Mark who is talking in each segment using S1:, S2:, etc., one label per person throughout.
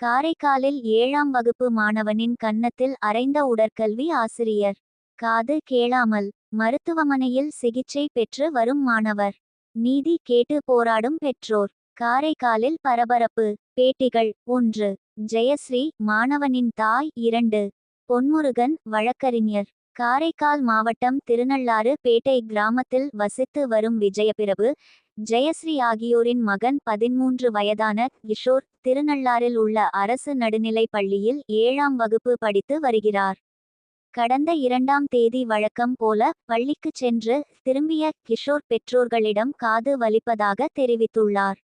S1: காரைக்காலில் ஏழாம் வகுப்பு மாணவனின் கன்னத்தில் அரைந்த உடற்கல்வி ஆசிரியர். காது கேளாமல் மருத்துவமனையில் சிகிச்சை பெற்று வரும் மாணவர். நீதி கேட்டு போராடும் பெற்றோர். காரைக்காலில் பரபரப்பு. பேட்டிகள் ஒன்று. ஜெயஸ்ரீ மாணவனின் தாய் இரண்டு. பொன்முருகன் வழக்கறிஞர். காரைக்கால் மாவட்டம் திருநள்ளாறு பேட்டை கிராமத்தில் வசித்து வரும் விஜயபிரபு ஜெயஸ்ரீ ஆகியோரின் மகன் பதிமூன்று வயதான கிஷோர் திருநள்ளாறில் உள்ள அரசு நடுநிலைப் பள்ளியில் ஏழாம் வகுப்பு படித்து வருகிறார். கடந்த இரண்டாம் தேதி வழக்கம் போல பள்ளிக்குச் சென்று திரும்பிய கிஷோர் பெற்றோர்களிடம் காது வலிப்பதாக தெரிவித்துள்ளார்.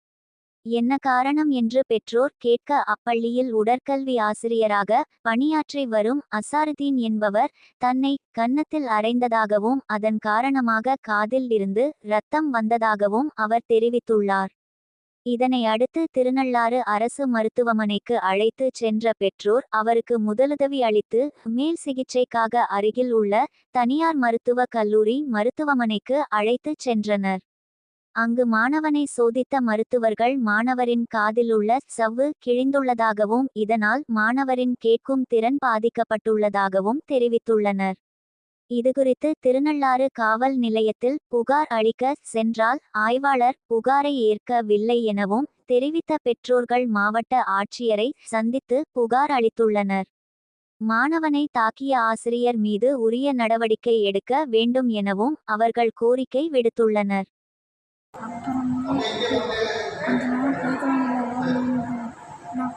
S1: என்ன காரணம் என்று பெற்றோர் கேட்க அப்பள்ளியில் உடற்கல்வி ஆசிரியராக பணியாற்றி வரும் அசாருதீன் என்பவர் தன்னை கன்னத்தில் அறைந்ததாகவும் அதன் காரணமாக காதில் இருந்து இரத்தம் வந்ததாகவும் அவர் தெரிவித்துள்ளார். இதனை அடுத்து திருநள்ளாறு அரசு மருத்துவமனைக்கு அழைத்து சென்ற பெற்றோர் அவருக்கு முதலுதவி அளித்து மேல் சிகிச்சைக்காக அருகில் உள்ள தனியார் மருத்துவக் கல்லூரி மருத்துவமனைக்கு அழைத்துச் சென்றனர். அங்கு மாணவனை சோதித்த மருத்துவர்கள் மாணவரின் காதில் உள்ள சவ்வு கிழிந்துள்ளதாகவும் இதனால் மாணவரின் கேட்கும் திறன் பாதிக்கப்பட்டுள்ளதாகவும் தெரிவித்துள்ளனர். இதுகுறித்து திருநள்ளாறு காவல் நிலையத்தில் புகார் அளிக்க சென்றால் ஆய்வாளர் புகாரை ஏற்கவில்லை எனவும் தெரிவித்த பெற்றோர்கள் மாவட்ட ஆட்சியரை சந்தித்து புகார் அளித்துள்ளனர். மாணவனை தாக்கிய ஆசிரியர் மீது உரிய நடவடிக்கை எடுக்க வேண்டும் எனவும் அவர்கள் கோரிக்கை விடுத்துள்ளனர்.
S2: அப்புறமா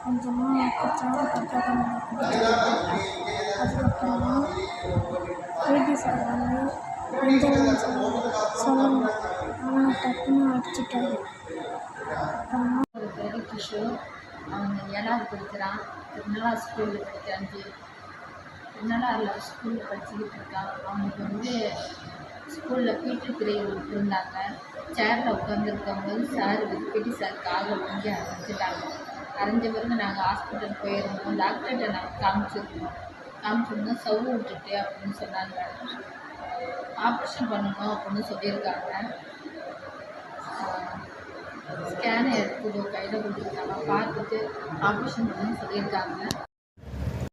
S2: கொஞ்ச நாள் போய் குடிச்சாரு கற்றுக்கலாம் அதுக்கப்புறமா பிடி சார் வந்து அஞ்சல் சொல்லணும் ஆனால் டக்குன்னு அடிச்சிட்டாரு அப்புறமா
S3: ஒரு பேர் கிஷோர் அவன் ஏழாவது படிக்கிறான் திருநள்ளாறு ஸ்கூலில் படிக்கிறான் திருநள்ளாறில் ஸ்கூலில் படிச்சுக்கிட்டு இருக்கான் அவனுக்கு வந்து ஸ்கூலில் பீட்டி பீரியட் விட்டுருந்தாங்க சேரில் உட்காந்துருக்கும்போது சார் பிடி சார் காலில் வாங்கி அரைஞ்சிட்டாங்க. அரைஞ்ச பிறகு நாங்கள் ஹாஸ்பிட்டல் போயிருந்தோம். டாக்டர்கிட்ட நாங்கள் காமிச்சிருந்தோம். காமிச்சிருந்தோம் சவ்வு விட்டுட்டு அப்படின்னு சொன்னாங்க. ஆப்ரேஷன் பண்ணணும் அப்படின்னு சொல்லியிருக்காங்க. ஸ்கேனை எடுத்து கையில் கொடுத்துருக்காங்க. பார்த்துட்டு ஆப்ரேஷன் பண்ணணும்னு சொல்லியிருக்காங்க.